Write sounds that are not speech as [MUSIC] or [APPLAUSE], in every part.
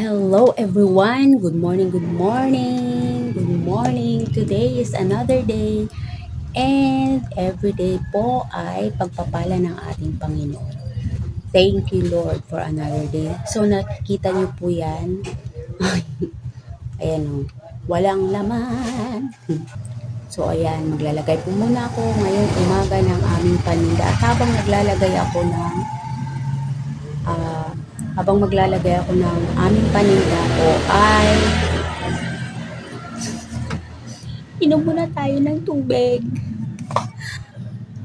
Hello everyone! Good morning, good morning! Good morning! Today is another day and every day po ay pagpapala ng ating Panginoon. Thank you Lord for another day. So nakikita niyo po yan. ayan o. Walang laman. [LAUGHS] So ayan, maglalagay po muna ako ngayong umaga ng aming paninda. At habang naglalagay ako ng ah, habang maglalagay ako ng aming paninda ko ay inom muna tayo ng tubig.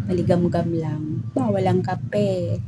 Maligam-gam lang. Bawal ang kape.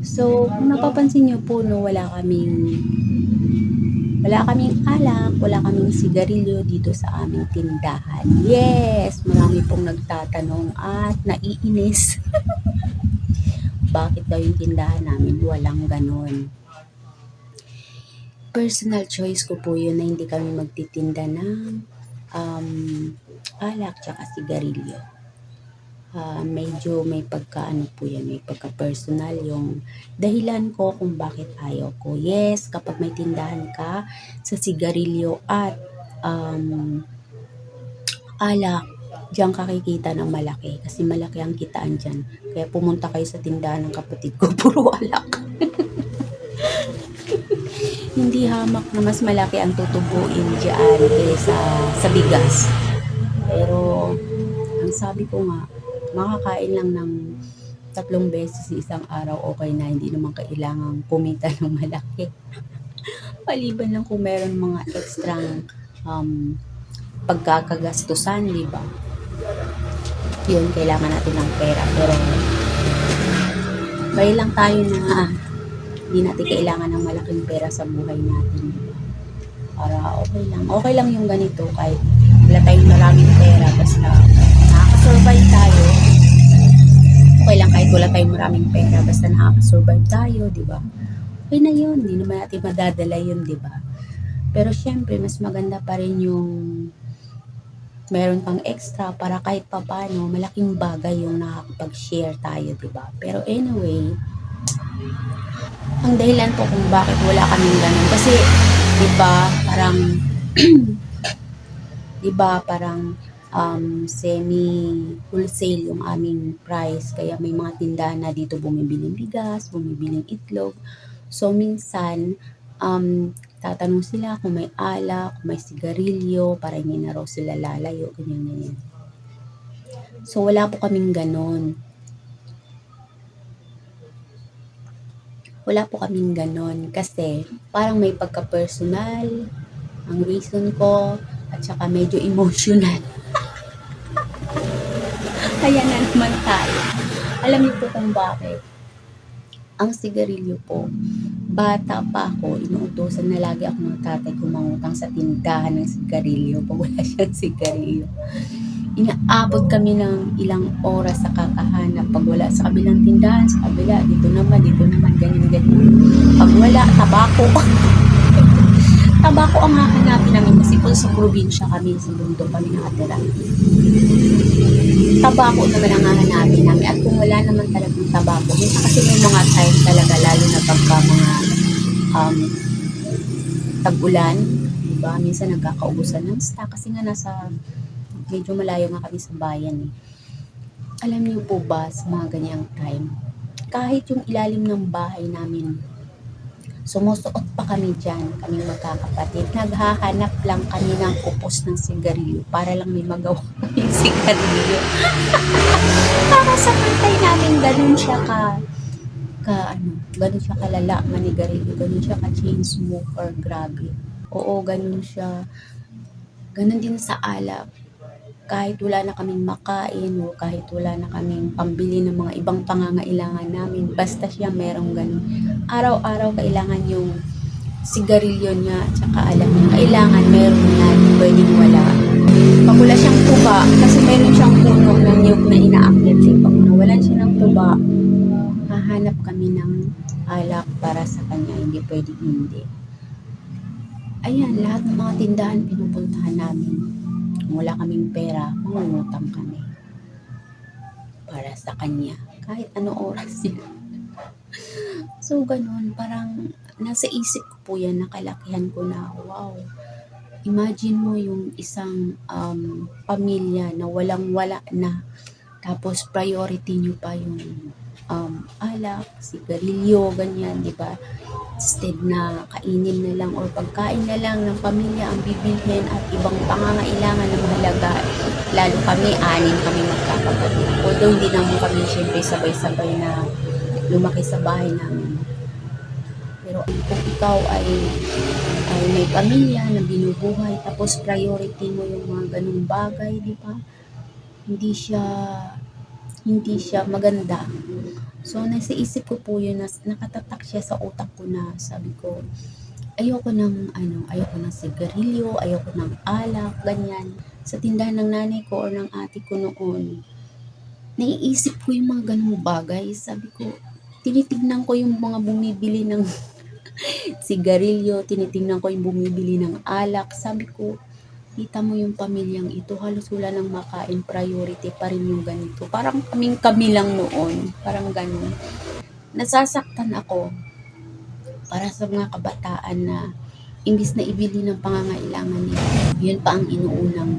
So, kung napapansin niyo po, no, wala kaming wala kaming alak, wala kaming sigarilyo dito sa aming tindahan. Yes! Marami pong nagtatanong at naiinis. [LAUGHS] Bakit daw yung tindahan namin walang ganon? Personal choice ko po yun na hindi kami magtitinda ng um, alak tsaka sigarilyo. Ah, medyo may pagkaano po yan, may pagka-personal yung dahilan ko kung bakit ayaw ko. Yes, kapag may tindahan ka sa sigarilyo at um, alak, diyan ka kikita ng malaki kasi malaki ang kitaan dyan. Kaya pumunta kayo sa tindahan ng kapatid ko, [LAUGHS] puro alak. [LAUGHS] Hindi hamak na mas malaki ang tutubuin dyan kaysa sa bigas. Pero, ang sabi ko nga, makakain lang ng tatlong beses sa isang araw, okay na. Hindi naman kailangang kumita [LAUGHS] ng malaki. Maliban lang kung meron mga extra um, pagkakagastusan, di ba? Yun, kailangan natin ng pera. Pero, bay lang tayo na hindi natin kailangan ng malaking pera sa buhay natin. Para okay lang. Okay lang yung ganito kahit wala tayong maraming pera basta nakaka-survive tayo. Okay lang kahit wala tayong maraming pera basta nakaka-survive tayo, di ba? Okay na yun. Hindi naman natin madadala yun, di ba? Pero syempre, mas maganda pa rin yung meron pang extra para kahit papano, malaking bagay yung nakakapag-share tayo, di ba? Pero anyway, ang dahilan po kung bakit wala kaming ganun. Kasi, di ba, parang, [CLEARS THROAT] di ba, parang um, semi-wholesale yung aming price. Kaya may mga tindahan na dito bumibiling bigas, bumibiling itlog. So, minsan, um, tatanong sila kung may alak, kung may sigarilyo, para hindi na raw sila lalayo, ganyan, ganyan. So, wala po kaming ganon. Wala po kaming ganon kasi parang may pagka-personal ang reason ko at saka medyo emotional. Kaya na naman tayo. Alam niyo po kung bakit. Ang sigarilyo po, bata pa ako, inuutosan na lagi ako ng tatay ko mangutang sa tindahan ng sigarilyo pag wala [LAUGHS] siyang sigarilyo. Inaabot kami ng ilang oras sa kakahanap. Pag wala sa kabilang tindahan, sa kabila, dito naman, dito naman, ganyan, ganyan. Pag wala, tabako. [LAUGHS] tabako ang hahanapin namin kasi kung sa probinsya kami, sa bundok kami nakatira. Tabako naman ang hahanapin namin. At kung wala naman talagang tabako, minsan kasi may mga time talaga, lalo na pagka mga um, tag-ulan, diba? Minsan nagkakaubusan ng stock kasi nga nasa medyo malayo nga kami sa bayan eh. Alam niyo po ba sa mga ganyang time, kahit yung ilalim ng bahay namin Sumusuot pa kami dyan, kaming magkakapatid. Naghahanap lang kami ng kupos ng sigarilyo para lang may magawa [LAUGHS] kami sigarilyo. [LAUGHS] para sa pantay namin, ganun siya ka ka ano, ganun siya kalala manigarilyo, ganun siya ka chain smoker, grabe. Oo, ganun siya. Ganun din sa alak. Kahit wala na kaming makain o kahit wala na kaming pambili ng mga ibang pangangailangan namin, basta siya merong ganun. Araw-araw kailangan yung sigarilyo niya at saka alam niya, kailangan meron na, pwedeng wala. Pag wala siyang tuba, kasi meron siyang puno ng niyog na inaakyat siya. Pag nawalan siya ng tuba, hahanap kami ng alak para sa kanya, hindi pwedeng hindi. Ayan, lahat ng mga tindahan pinupuntahan namin. Wala kaming pera, mangungutang kami. Para sa kanya. Kahit ano oras [LAUGHS] yun. so, ganun. Parang nasa isip ko po yan, nakalakihan ko na, wow. Imagine mo yung isang um, pamilya na walang-wala na. Tapos priority nyo pa yung um, alak, sigarilyo, ganyan, di ba? Instead na kainin na lang or pagkain na lang ng pamilya ang bibilhin at ibang pangangailangan na mahalaga. Lalo kami, anin kami magkakapatid. Although hindi naman kami syempre sabay-sabay na lumaki sa bahay namin. Pero kung ikaw ay, ay may pamilya na binubuhay, tapos priority mo yung mga ganung bagay, di ba? Hindi siya hindi siya maganda. So, nasa isip ko po yun, nas, nakatatak siya sa utak ko na sabi ko, ayoko ng, ano, ayoko ng sigarilyo, ayoko ng alak, ganyan. Sa tindahan ng nanay ko or ng ate ko noon, naiisip ko yung mga ganung bagay. Sabi ko, tinitignan ko yung mga bumibili ng [LAUGHS] sigarilyo, tinitingnan ko yung bumibili ng alak. Sabi ko, kita mo yung pamilyang ito, halos wala nang makain, priority pa rin yung ganito. Parang kaming kami lang noon, parang ganun. Nasasaktan ako para sa mga kabataan na imbis na ibili ng pangangailangan nila, yun pa ang inuunang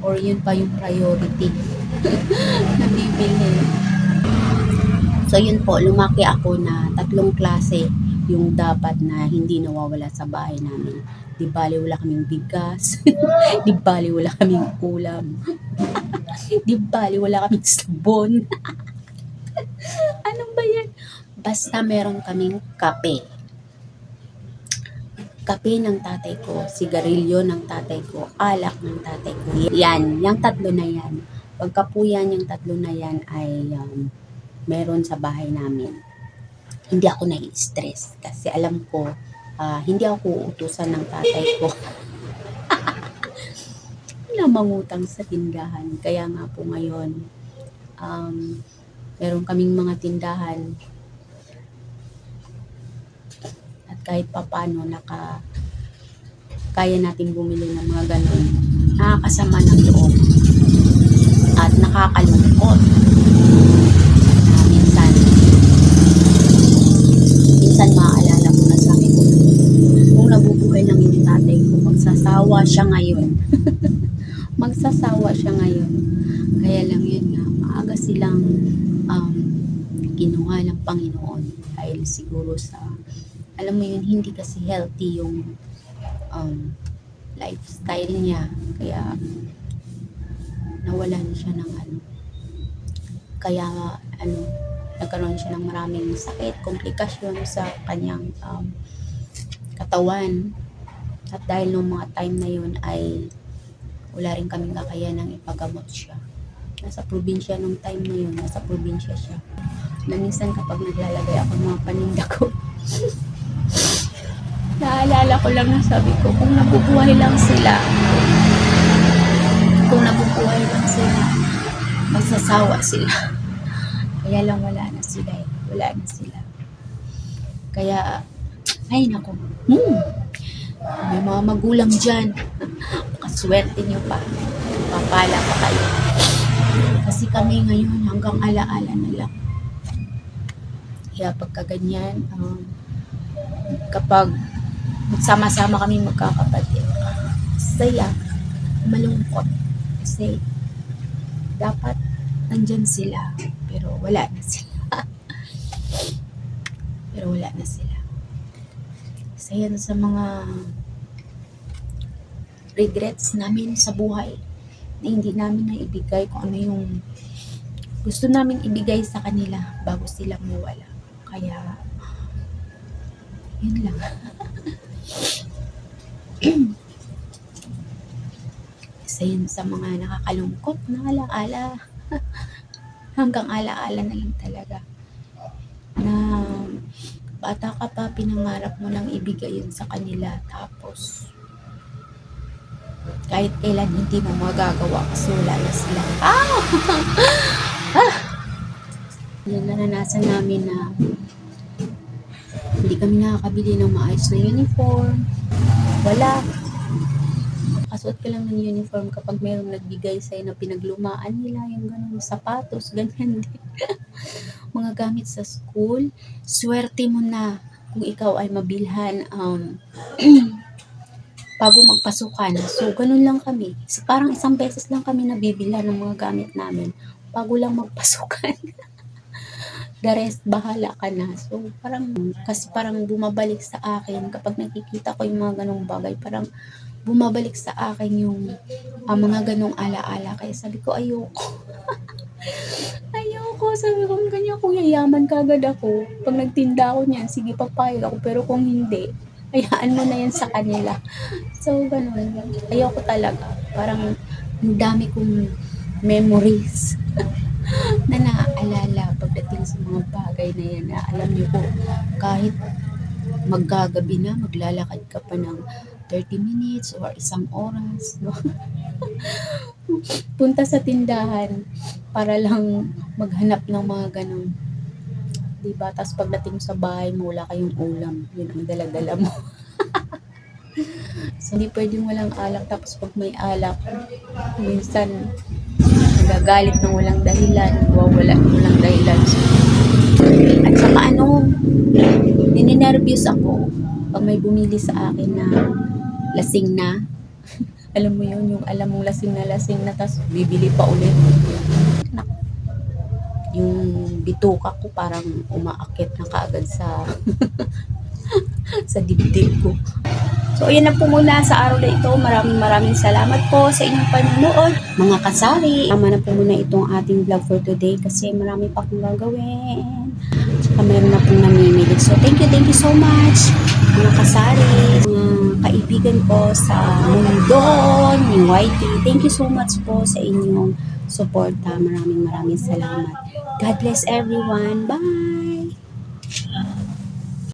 or yun pa yung priority [LAUGHS] na bibili. So yun po, lumaki ako na tatlong klase yung dapat na hindi nawawala sa bahay namin. Di bali wala kaming bigas. [LAUGHS] Di bali wala kaming ulam. [LAUGHS] Di bali wala kaming sabon. [LAUGHS] ano ba yan? Basta meron kaming kape. Kape ng tatay ko, sigarilyo ng tatay ko, alak ng tatay ko. Yan, yung tatlo na yan. Pagka po yan, yung tatlo na yan ay um, meron sa bahay namin. Hindi ako nai-stress kasi alam ko ah, hindi ako uutusan ng tatay ko. Na mangutang sa tindahan. Kaya nga po ngayon, um, meron kaming mga tindahan. At kahit papano naka kaya nating bumili ng mga ganun. Nakakasama ng loob. At nakakalungkot magsasawa siya ngayon. [LAUGHS] Magsasawa siya ngayon. Kaya lang yun nga maaga silang um, kinuha ng Panginoon. Dahil siguro sa alam mo yun hindi kasi healthy yung um, lifestyle niya. Kaya nawalan siya ng ano. Kaya ano nagkaroon siya ng maraming sakit, komplikasyon sa kanyang um, katawan. At dahil nung mga time na yun ay wala rin kaming kakayanang ipagamot siya. Nasa probinsya nung time na yun, nasa probinsya siya. Na kapag naglalagay ako ng mga paninda ko, [LAUGHS] naalala ko lang na sabi ko, kung nabubuhay lang sila, kung nabubuhay lang sila, magsasawa sila. [LAUGHS] Kaya lang wala na sila eh. Wala na sila. Kaya, ay nako, hmm, may mga magulang dyan. Makaswerte nyo pa. Papala pa kayo. Kasi kami ngayon hanggang alaala na lang. Kaya pagka ganyan, um, kapag magsama-sama kami magkakapatid, saya, malungkot. Kasi dapat nandyan sila, pero wala na sila. [LAUGHS] pero wala na sila. Isa sa mga regrets namin sa buhay na hindi namin na ibigay kung ano yung gusto namin ibigay sa kanila bago sila mawala. Kaya, yun lang. [CLEARS THROAT] Isa yun sa mga nakakalungkot na alaala. [LAUGHS] Hanggang alaala na lang talaga. Na bata ka pa, pinangarap mo nang ibigay yun sa kanila. Tapos, kahit kailan hindi mo magagawa kasi wala na sila. Ah! [LAUGHS] ah! Yung naranasan namin na hindi kami nakakabili ng maayos na uniform. Wala. Kasuot ka lang ng uniform kapag mayroong nagbigay sa'yo na pinaglumaan nila, yung ganun, sapatos, ganyan din. [LAUGHS] Mga gamit sa school, swerte mo na kung ikaw ay mabilhan um, [CLEARS THROAT] bago magpasukan. So, ganun lang kami. So, parang isang beses lang kami nabibila ng mga gamit namin bago lang magpasukan. [LAUGHS] The rest, bahala ka na. So, parang, kasi parang bumabalik sa akin kapag nakikita ko yung mga ganong bagay, parang bumabalik sa akin yung ah, mga ganong alaala. Kaya sabi ko, ayoko. [LAUGHS] ayoko. Sabi ko, ganyan kung yayaman kagad ako. Pag nagtinda ako niyan, sige papayag ako. Pero kung hindi, hayaan mo na yan sa kanila. So, ganun. Ayoko talaga. Parang, ang dami kong memories [LAUGHS] na naaalala pagdating sa mga bagay na yan alam niyo po, kahit maggagabi na, maglalakad ka pa ng 30 minutes or isang oras, no? [LAUGHS] Punta sa tindahan para lang maghanap ng mga ganun. Diba? Tapos pagdating sa bahay mo, wala kayong ulam. Yun ang dala-dala mo. [LAUGHS] so, hindi pwedeng walang alak. Tapos pag may alak, minsan nagagalit ng walang dahilan, wawala ng walang dahilan. At saka ano, nininervyos ako pag may bumili sa akin na lasing na. Alam mo yun, yung alam mong lasing na lasing na, tapos bibili pa ulit. Yung bituka ko parang umaakit na kaagad sa [LAUGHS] sa dibdib ko. So, ayan na po muna sa araw na ito. Maraming maraming salamat po sa inyong panunood. Mga kasari, tama na po muna itong ating vlog for today kasi marami pa akong gagawin. Tsaka meron na pong namimili. So, thank you, thank you so much. Mga kasari, mga kaibigan ko sa mundo ni YT. Thank you so much po sa inyong suporta. Maraming maraming salamat. God bless everyone. Bye!